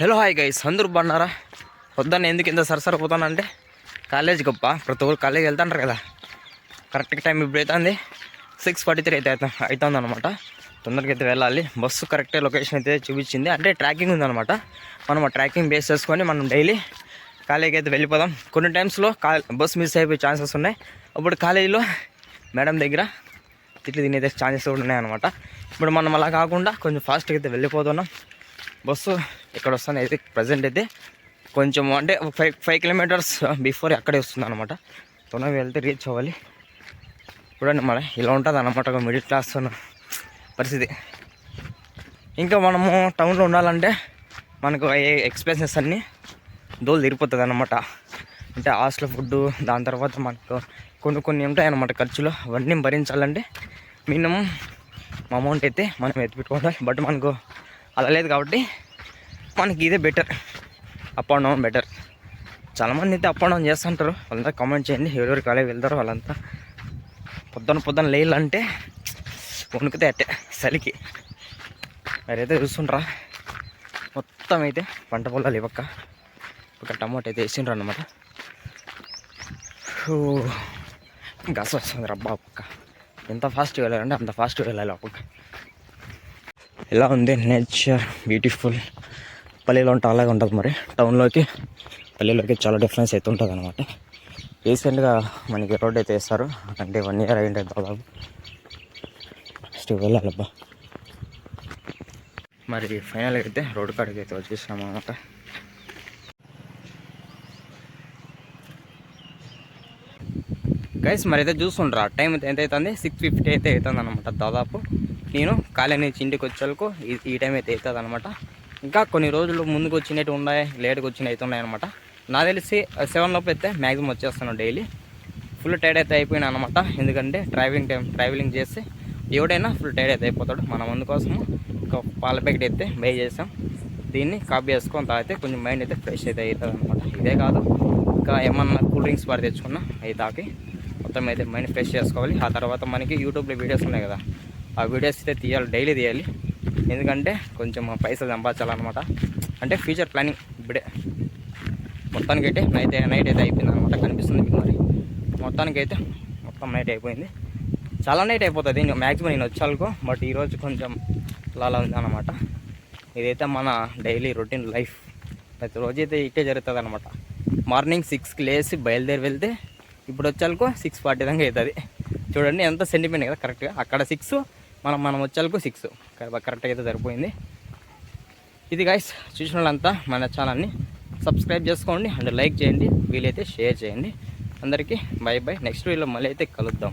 Hello hi guys అందరూ బాగున్నారా? పొద్దున్న ఎందుకు ఇంత సరసరి పోతానంటే? కాలేజ్ గొప్ప. ప్రతి ఒక్కరు కాలేజ్ వెళ్తాంటారు కదా. కరెక్ట్గా టైం ఇప్పుడు అవుతుంది సిక్స్ ఫార్టీ త్రీ అయితే అవుతుంది అనమాట తొందరగా అయితే వెళ్ళాలి. బస్సు కరెక్ట్ లొకేషన్ అయితే చూపించింది. అంటే ట్రాకింగ్ ఉందన్నమాట. మనం ఆ ట్రాకింగ్ బేస్ చేసుకొని మనం డైలీ కాలేజీకి అయితే వెళ్ళిపోదాం. కొన్ని టైమ్స్లో కా బస్ మిస్ అయిపోయే ఛాన్సెస్ ఉన్నాయి. అప్పుడు కాలేజీలో మేడం దగ్గర తిట్లు తినేదే ఛాన్సెస్ కూడా ఉన్నాయన్నమాట. ఇప్పుడు మనం అలా కాకుండా కొంచెం ఫాస్ట్గా అయితే వెళ్ళిపోతున్నాం. బస్సు ఇక్కడ వస్తాను అయితే ప్రజెంట్ అయితే కొంచెం అంటే ఒక ఫైవ్ ఫైవ్ కిలోమీటర్స్ బిఫోర్ అక్కడే వస్తుంది అనమాట తొందరగా వెళ్తే రీచ్ అవ్వాలి. చూడండి మన ఇలా ఉంటుంది అనమాట ఒక మిడిల్ క్లాస్ పరిస్థితి. ఇంకా మనము టౌన్లో ఉండాలంటే మనకు ఎక్స్పెన్సెస్ అన్నీ దోలు తిరిగిపోతుంది అనమాట అంటే హాస్టల్ ఫుడ్ దాని తర్వాత మనకు కొన్ని కొన్ని ఉంటాయి అన్నమాట ఖర్చులు. అవన్నీ భరించాలంటే మినిమం అమౌంట్ అయితే మనం ఎత్తిపెట్టుకోవాలి. బట్ మనకు అలా లేదు కాబట్టి మనకి ఇదే better up and down better చాలామంది అయితే అప్ అండ్ డౌన్ చేస్తుంటారు. వాళ్ళంతా కామెంట్ చేయండి. ఎవరెవరు కాలేజ్ వెళ్తారు వాళ్ళంతా. పొద్దున పొద్దున లేళ్ళంటే వణుకుతే అట్టే చలికి. మరైతే చూస్తుండ్రా. మొత్తం అయితే పంట పొలాలు ఇవ్వక ఒక టమాటో అయితే వేసిండ్రు అనమాట గస వస్తుంది రబ్బా పక్క ఎంత ఫాస్ట్గా వెళ్ళాలంటే అంత ఫాస్ట్గా వెళ్ళాలి ఆ పక్క. ఎలా ఉంది నేచర్ బ్యూటిఫుల్ పల్లెలో ఉంటే అలాగే ఉంటుంది మరి. టౌన్లోకి పల్లెలోకి చాలా డిఫరెన్స్ అయితే ఉంటుంది అనమాట రీసెంట్గా మనకి రోడ్ అయితే వేస్తారు అంటే వన్ ఇయర్ అయ్యింది దాదాపు. ఫస్ట్ వెళ్ళాలబ్బా. మరి ఫైనల్గా అయితే రోడ్ కాడికి అయితే వచ్చేసాము అనమాట గైస్ మరి అయితే చూస్తుండ్రా టైం అయితే ఎంత అవుతుంది? సిక్స్ ఫిఫ్టీ అయితే అవుతుంది అనమాట దాదాపు. నేను కాలేజ్ నుంచి ఇంటికి వచ్చేలకు ఈ టైం అయితే అవుతుంది అనమాట ఇంకా కొన్ని రోజులు ముందుకు వచ్చినట్టు ఉన్నాయి లేట్గా వచ్చినవి అయితే ఉన్నాయన్నమాట. నా తెలిసి సెవెన్ లోపు అయితే మ్యాక్సిమం వచ్చేస్తాను డైలీ. ఫుల్ టైర్డ్ అయితే అయిపోయినా అనమాట ఎందుకంటే డ్రైవింగ్ టైం ట్రావెలింగ్ చేస్తే ఎవడైనా ఫుల్ టైర్డ్ అయితే అయిపోతాడు. మన ముందు కోసము ఒక పాల ప్యాకెట్ అయితే బై చేసాం. దీన్ని కాపీ చేసుకొని తాగితే కొంచెం మైండ్ అయితే ఫ్రెష్ అయితే అవుతుంది అనమాట ఇదే కాదు ఇంకా ఏమన్నా కూల్ డ్రింక్స్ పడి తెచ్చుకున్నా అవి తాకి మొత్తం అయితే మైండ్ ఫ్రెష్ చేసుకోవాలి. ఆ తర్వాత మనకి యూట్యూబ్లో వీడియోస్ ఉన్నాయి కదా ఆ వీడియోస్ అయితే తీయాలి డైలీ తీయాలి. ఎందుకంటే కొంచెం పైసలు సంపాదించాలన్నమాట. అంటే ఫ్యూచర్ ప్లానింగ్ ఇప్పుడే. మొత్తానికి అయితే నైట్ నైట్ అయితే అయిపోయింది అనమాట కనిపిస్తుంది మీకు మరి. మొత్తానికి అయితే మొత్తం నైట్ అయిపోయింది. చాలా నైట్ అయిపోతుంది. ఇంకా మ్యాక్సిమం నేను వచ్చానుకో బట్ ఈరోజు కొంచెం లాలా ఉంది అనమాట ఇదైతే మన డైలీ రొటీన్ లైఫ్ ప్రతిరోజు అయితే ఇట్టే జరుగుతుంది అనమాట మార్నింగ్ సిక్స్కి లేచి బయలుదేరి వెళ్తే ఇప్పుడు వచ్చాలకు సిక్స్ ఫార్టీ దాకా అవుతుంది. చూడండి ఎంత సెంటిమెంట్ కదా కరెక్ట్గా అక్కడ సిక్స్ మనం మనం వచ్చాలకు సిక్స్ కరెక్ట్గా అయితే సరిపోయింది. ఇది గాయస్ చూసిన వాళ్ళంతా మన ఛానల్ని సబ్స్క్రైబ్ చేసుకోండి. అండ్ లైక్ చేయండి వీలైతే షేర్ చేయండి. అందరికీ బై బై నెక్స్ట్ వీడియోలో మళ్ళీ అయితే కలుద్దాం.